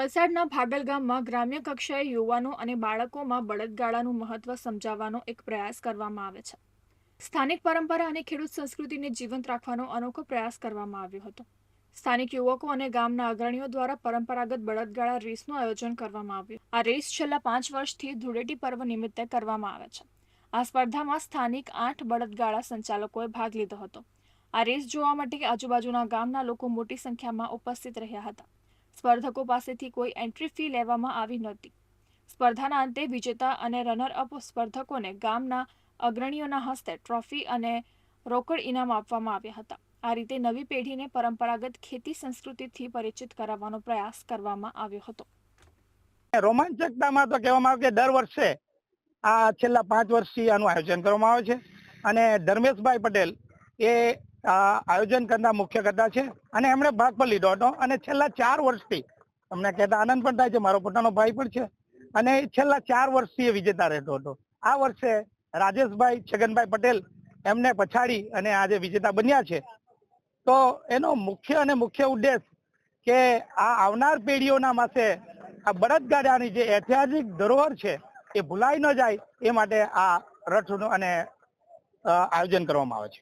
વલસાડના ભાગલ ગામમાં ગ્રામ્ય કક્ષાએ યુવાનો અને બાળકોમાં બળદગાડાનું મહત્વ સમજાવવાનો એક પ્રયાસ કરવામાં આવે છે. સ્થાનિક પરંપરા અને ખેડૂત સંસ્કૃતિને જીવંત રાખવાનો અનોખો પ્રયાસ કરવામાં આવ્યો હતો. સ્થાનિક યુવકો અને ગામના અગ્રણીઓ દ્વારા પરંપરાગત બળદગાડા રેસનું આયોજન કરવામાં આવ્યું. આ રેસ છેલ્લા પાંચ વર્ષથી ધૂળેટી પર્વ નિમિત્તે કરવામાં આવે છે. આ સ્પર્ધામાં સ્થાનિક આઠ બળદગાડા સંચાલકોએ ભાગ લીધો હતો. આ રેસ જોવા માટે આજુબાજુના ગામના લોકો મોટી સંખ્યામાં ઉપસ્થિત રહ્યા હતા. સ્પર્ધકો પાસેથી કોઈ એન્ટ્રી ફી લેવામાં આવી નહોતી. સ્પર્ધાના અંતે વિજેતા અને રનર અપ સ્પર્ધકોને ગામના અગ્રણીઓના હસ્તે ટ્રોફી અને રોકડ ઇનામ આપવામાં આવ્યા હતા. આ રીતે નવી પેઢીને પરંપરાગત ખેતી સંસ્કૃતિથી પરિચિત કરાવવાનો પ્રયાસ કરવામાં આવ્યો હતો. રોમાંચકતામાં તો કહેવામાં આવે કે દર વર્ષે આ છેલ્લા પાંચ વર્ષથી આનું આયોજન કરવામાં આવે છે. અને ધર્મેશભાઈ પટેલ એ આયોજન કરનાર મુખ્ય કરતા છે અને એમણે ભાગ પણ લીધો હતો અને છેલ્લા ચાર વર્ષથી અમને કહેતા આનંદ પણ થાય છે, મારો પોતાનો ભાઈ પણ છે અને છેલ્લા ચાર વર્ષથી એ વિજેતા રહેતો હતો. આ વર્ષે રાજેશભાઈ છગનભાઈ પટેલ એમને પછાડી અને આજે વિજેતા બન્યા છે. તો એનો મુખ્ય અને મુખ્ય ઉદ્દેશ કે આ આવનાર પેઢીઓના માસે આ બળદગાડાની જે ઐતિહાસિક ધરોહર છે એ ભૂલાઈ ન જાય એ માટે આ રથનું અને આયોજન કરવામાં આવે છે.